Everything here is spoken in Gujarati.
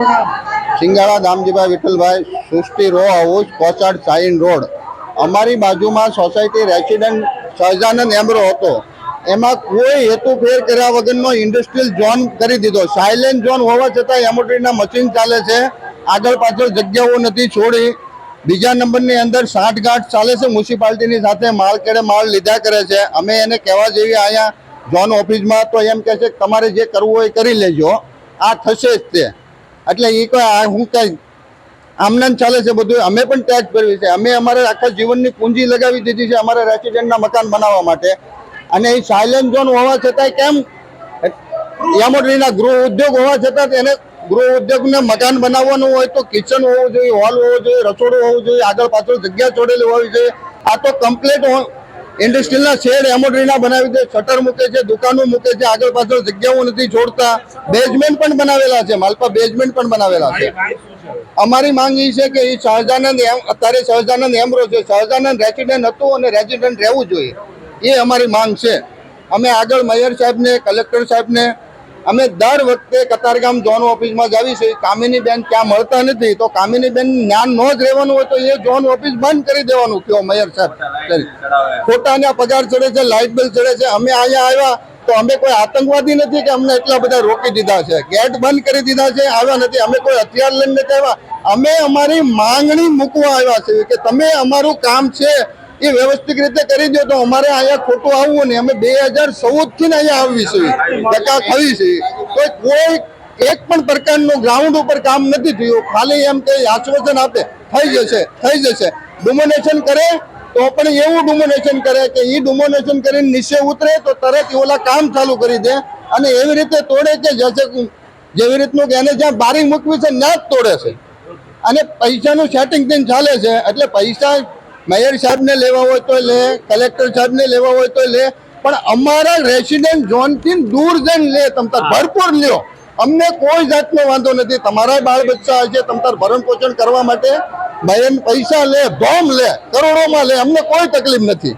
સિંગાળા દામજીભાઈ વિઠ્ઠલભાઈ સૃષ્ટિ રો હાઉસ કોચાડ સાઈન રોડ. અમારી બાજુમાં સોસાયટી રેસિડન્ટ સહજાનંદ એમરો હતો. એમાં કોઈ હેતુ ફેર કર્યા વગરનો ઇન્ડસ્ટ્રીયલ ઝોન કરી દીધો. સાયલેન્ટ ઝોન હોવા છતાં એમોટરીના મશીન ચાલે છે. આગળ પાછળ જગ્યાઓ નથી છોડી. બીજા નંબરની અંદર સાંઠગાંઠ ચાલે છે. મ્યુનિસિપાલિટીની સાથે માલ કેડે માલ લીધા કરે છે. અમે એને કહેવા જેવી અહીંયા ઝોન ઓફિસમાં તો એમ કહે છે તમારે જે કરવું હોય કરી લેજો. આ થશે જ તે. એટલે એ કોઈ હું કઈ આમનામ ચાલે છે બધું. અમે પણ ટેક્સ ભરવી છે. અમે અમારે આખા જીવનની પૂંજી લગાવી દીધી છે અમારા રેસિડેન્ટના મકાન બનાવવા માટે. અને એ સાયલેન્ટ ઝોન હોવા છતાંય કેમ? યામોટરીના ગૃહ ઉદ્યોગ હોવા છતાં તેને ગૃહ ઉદ્યોગને મકાન બનાવવાનું હોય તો કિચન હોવું જોઈએ હોલ હોવો જોઈએ, રસોડું હોવું જોઈએ, આગળ પાછળ જગ્યા છોડેલી હોવી જોઈએ. આ તો કમ્પ્લીટ ઇન્ડસ્ટ્રીયલના શેડ એમોડરીના બનાવી દે શટર મૂકે છે, દુકાનો મૂકે છે, આગળ પાછળ જગ્યાઓ નથી છોડતા બેઝમેન્ટ પણ બનાવેલા છે, માલપા બેઝમેન્ટ પણ બનાવેલા છે. અમારી માંગ એ છે કે એ સહજાનંદ એમ, અત્યારે સહજાનંદ એમરો છે. સહજાનંદ રેસિડેન્ટ હતું અને રેસિડેન્ટ રહેવું જોઈએ. એ અમારી માંગ છે. અમે આગળ મેયર સાહેબને, કલેક્ટર સાહેબને અમે દર વખતે કતારગામ ઝોન ઓફિસમાં જાવી છે. કામિની બેન ક્યાં મળતા નથી તો કામિની બેન જ્ઞાન ન જ રહેવાનું હોય તો એ ઝોન ઓફિસ બંધ કરી દેવાનું કયો મેયર સાહેબ. ખોટાના પગાર ચડે છે લાઇટ બિલ ચડે છે. અમે અહીંયા આવ્યા તો અમે કોઈ આતંકવાદી નથી કે અમને એટલા બધા રોકી દીધા છે. ગેટ બંધ કરી દીધા છે આવ્યા નથી. અમે કોઈ હથિયાર લઈને નથી આવ્યા. અમે અમારી માંગણી મૂકવા આવ્યા છે કે તમે અમારું કામ છે એ વ્યવસ્થિત રીતે કરી દો તો અમારે અહીંયા ખોટું આવવું નહીં. અમે બે હજાર ચૌદથી ને અહીંયા આવી છે ટકા થઈ છે તો કોઈ એક પણ પ્રકારનું ગ્રાઉન્ડ ઉપર કામ નથી થયું. ખાલી એમ કે આશ્વાસન આપે. થઈ જશે થઈ જશે. ડોમિનેશન કરે તો પણ એવું ડોમિનેશન કરે કે એ ડોમિનેશન કરીને નીચે ઉતરે તો તરત ઓલા કામ ચાલુ કરી દે. અને એવી રીતે તોડે કે જશે જેવી રીતનું કે એને જ્યાં બારી મૂકવી છે ત્યાં જ તોડે છે. અને પૈસાનું સેટિંગ થઈને ચાલે છે. એટલે પૈસા મેયર સાહેબને લેવા હોય તો લે કલેક્ટર સાહેબને લેવા હોય તો લે પણ અમારા રેસિડેન્ટ ઝોનથી દૂર જઈને લે તમતાર ભરપૂર લ્યો. અમને કોઈ જાતનો વાંધો નથી. તમારા બાળ બચ્ચા છે તમતાર ભરણ પોષણ કરવા માટે મેયર પૈસા લે ધોમ લે કરોડોમાં લે અમને કોઈ તકલીફ નથી.